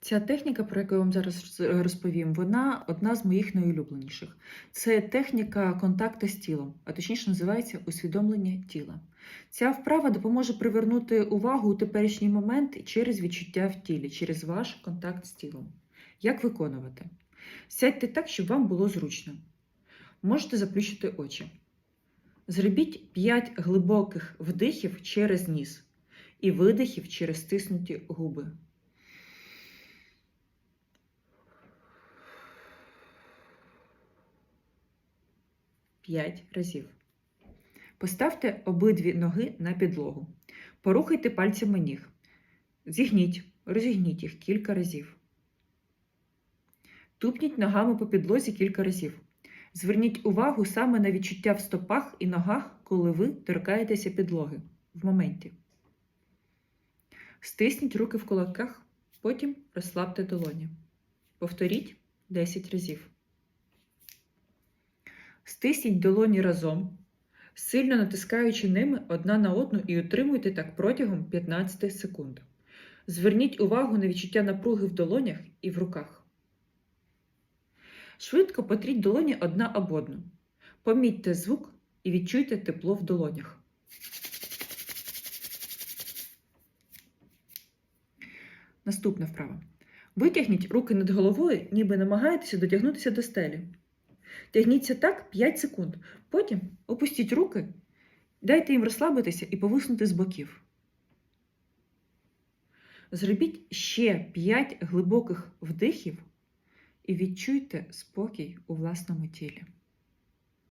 Ця техніка, про яку я вам зараз розповім, вона одна з моїх найулюбленіших. Це техніка контакту з тілом, а точніше називається усвідомлення тіла. Ця вправа допоможе привернути увагу у теперішній момент через відчуття в тілі, через ваш контакт з тілом. Як виконувати? Сядьте так, щоб вам було зручно. Можете заплющити очі. Зробіть 5 глибоких вдихів через ніс і видихів через стиснуті губи. П'ять разів. Поставте обидві ноги на підлогу. Порухайте пальцями ніг. Зігніть, розігніть їх кілька разів. Тупніть ногами по підлозі кілька разів. Зверніть увагу саме на відчуття в стопах і ногах, коли ви торкаєтеся підлоги в моменті. Стисніть руки в кулаках, потім розслабте долоні. Повторіть 10 разів. Стисніть долоні разом, сильно натискаючи ними одна на одну і утримуйте так протягом 15 секунд. Зверніть увагу на відчуття напруги в долонях і в руках. Швидко потріть долоні одна об одну. Помітьте звук і відчуйте тепло в долонях. Наступна вправа. Витягніть руки над головою, ніби намагаєтеся дотягнутися до стелі. Тягніться так 5 секунд. Потім опустіть руки, дайте їм розслабитися і повиснути з боків. Зробіть ще 5 глибоких вдихів і відчуйте спокій у власному тілі.